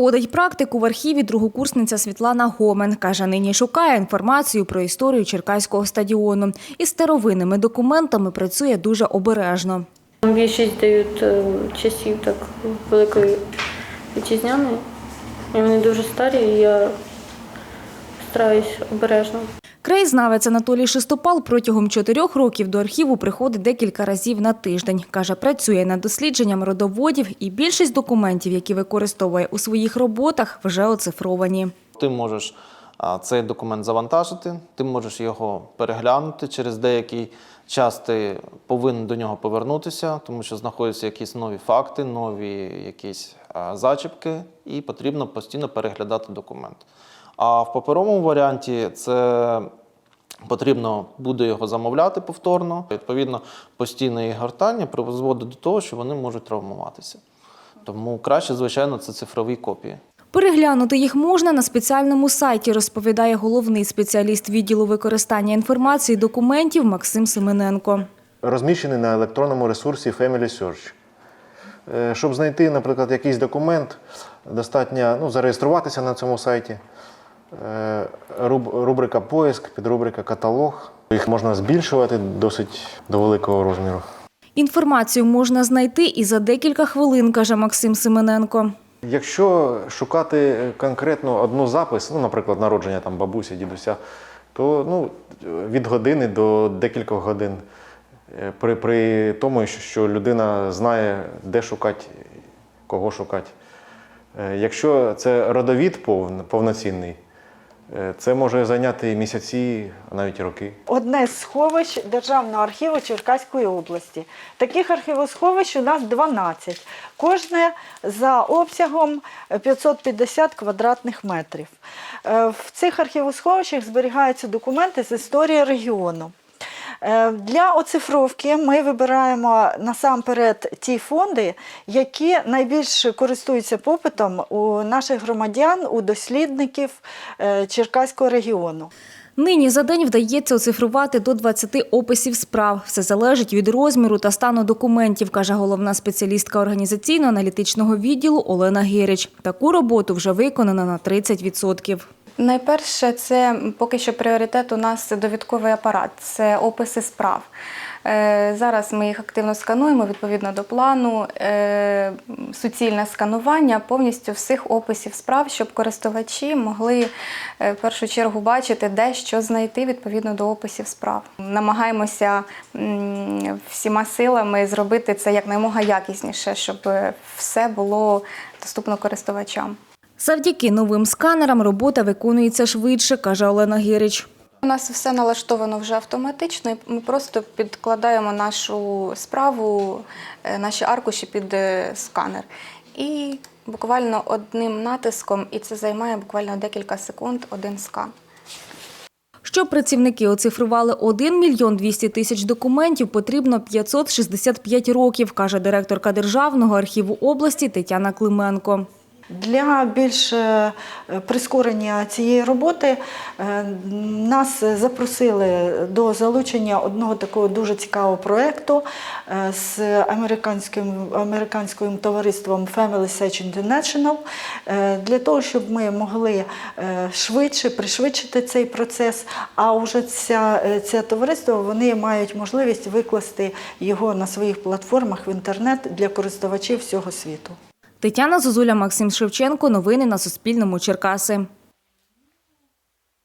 Проходить практику в архіві другокурсниця Світлана Гомен. Каже, нині шукає інформацію про історію Черкаського стадіону. Із старовинними документами працює дуже обережно. Більшість дають е, часів так великої вітчизняної. Вони дуже старі, і я стараюсь обережно. Краєзнавець Анатолій Шестопал протягом чотирьох років до архіву приходить декілька разів на тиждень. Каже, працює над дослідженням родоводів і більшість документів, які використовує у своїх роботах, вже оцифровані. Ти можеш цей документ завантажити, ти можеш його переглянути. Через деякий час ти повинен до нього повернутися, тому що знаходяться якісь нові факти, нові якісь зачіпки, і потрібно постійно переглядати документ. А в паперовому варіанті це потрібно буде його замовляти повторно. Відповідно, постійне їх гортання призводить до того, що вони можуть травмуватися. Тому краще, звичайно, це цифрові копії. Переглянути їх можна на спеціальному сайті, розповідає головний спеціаліст відділу використання інформації документів Максим Семененко. розміщений на електронному ресурсі Family Search. Е, Щоб знайти, наприклад, якийсь документ, достатньо ну, зареєструватися на цьому сайті. Е, Рубрика Поиск, підрубрика Каталог. Їх можна збільшувати досить до великого розміру. Інформацію можна знайти і за декілька хвилин, каже Максим Семененко. Якщо шукати конкретно одну запис, ну, наприклад, народження там бабусі, дідуся, то ну, від години до декількох годин. Е, При, при тому, що- людина знає, де шукати, кого шукати. Е, Якщо це родовід повноцінний, це може зайняти місяці, а навіть роки. одне з сховищ Державного архіву Черкаської області. Таких архівосховищ у нас 12. Кожне за обсягом 550 квадратних метрів. Е, В цих архівосховищах зберігаються документи з історії регіону. Е, Для оцифровки ми вибираємо насамперед ті фонди, які найбільш користуються попитом у наших громадян, у дослідників е, Черкаського регіону. Нині за день вдається оцифрувати до 20 описів справ. Все залежить від розміру та стану документів, каже головна спеціалістка організаційно-аналітичного відділу Олена Гирич. Таку роботу вже виконано на 30%. Найперше, це поки що пріоритет у нас довідковий апарат, це описи справ. Е, Зараз ми їх активно скануємо відповідно до плану. Е, Суцільне сканування повністю всіх описів справ, щоб користувачі могли е, в першу чергу бачити, де що знайти відповідно до описів справ. Намагаємося всіма силами зробити це якнаймога якісніше, щоб все було доступно користувачам. Завдяки новим сканерам робота виконується швидше, каже Олена Гирич. У нас все налаштовано вже автоматично. і Ми просто підкладаємо нашу справу, е, наші аркуші під е, сканер. І буквально одним натиском, і це займає буквально декілька секунд, один скан. Щоб працівники оцифрували 1 мільйон 200 тисяч документів, потрібно 565 років, каже директорка Державного архіву області Тетяна Клименко. Для більш е, прискорення цієї роботи е, нас запросили до залучення одного такого дуже цікавого проєкту е, з американським, американським товариством Family Search International для того, щоб ми могли швидше пришвидшити цей процес. А вже ця, це товариство вони мають можливість викласти його на своїх платформах в інтернет для користувачів всього світу. Тетяна Зозуля, Максим Шевченко. Новини на Суспільному. Черкаси.